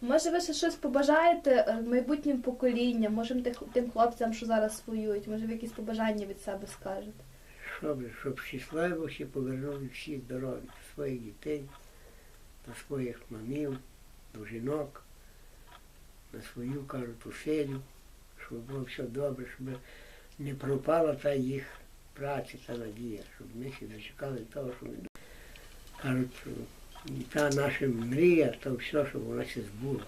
Може, ви ще щось побажаєте е, майбутнім поколінням, може тим, хлопцям, що зараз воюють, може ви якісь побажання від себе скажете? Щоб, щоб щасливо ще повернули всі здорові до своїх дітей, до своїх мамів, до жінок, на свою, кажуть, оселю, щоб було все добре, щоб не пропала та їх праця та надія, щоб ми всі зачекали того, що вони кажуть, що та наша мрія, то все, щоб вона ще збула.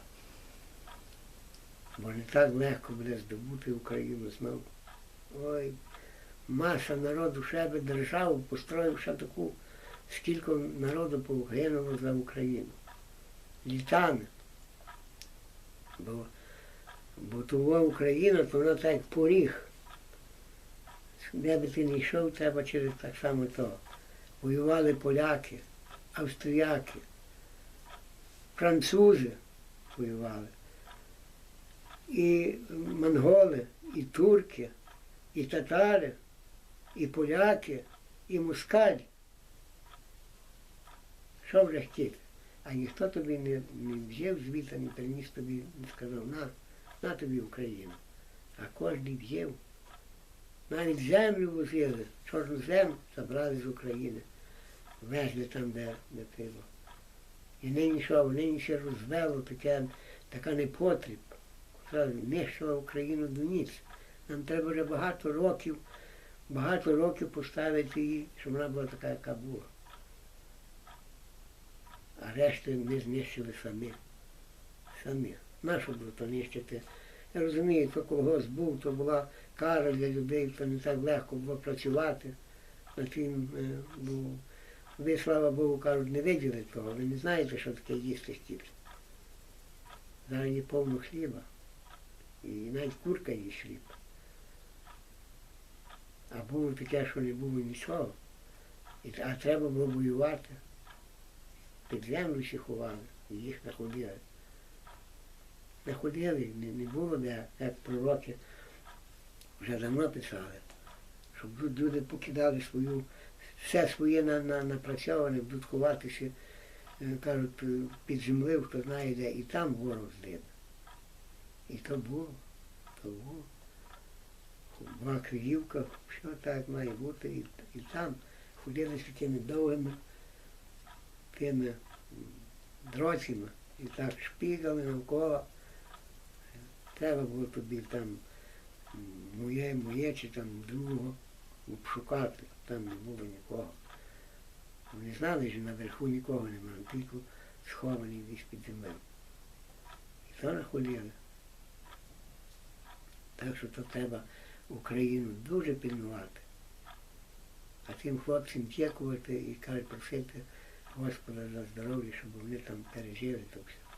Бо не так легко буде здобути Україну знову. Ой, маса народу ще би державу построїв ще таку, скільки народу погинуло за Україну. Літами. Бо, бо того Україна, то вона так поріг. Де би ти не йшов, треба через так само то. Воювали поляки, австріяки, французи воювали, і монголи, і турки, і татари, і поляки, і москаль. Що вже хотіти? А ніхто тобі не, не взяв звідти, не приніс тобі, не сказав, на, на тобі Україну. А кожен взяв. Навіть землю возили, чорну землю забрали з України, везли там, де, де пиво. І нині що, нині ще розвело таке, така непотріб, котра нищила Україну до ніц. Нам треба вже багато років, багато років поставити її, щоб вона була така, яка була. А решту ми знищили самі. Самі. Нащо було то нищити? Я розумію, то колгосп був, то була кара для людей, то не так легко було працювати. На тим е, був. Ви, слава Богу, кажуть, не виділи того, ви не знаєте, що таке їсти стільки. Зараз є повно хліба. І навіть курка їсть хліб. А було таке, що не було нічого. А треба було воювати. Під землю ще ховали, і їх находили. Находили, не, не було де, як пророки вже давно писали, щоб люди покидали свою, все своє на, на, напрацьоване, будуть ховатися, е, кажуть, е, під землею, хто знає де, і там ворог здиме. І то було, то було. Була Криївка, все так має бути, і, і там ходили з такими довгими тими м, і так шпігали навколо. Треба було тобі там моє, моє чи там другого шукати, там не було нікого. Вони знали, що наверху нікого немає, тільки схований десь під землею. І то находили. Так що то треба Україну дуже пильнувати. А тим хлопцям дякувати і кажуть, просити Господа за здоров'я, щоб вони там пережили то все.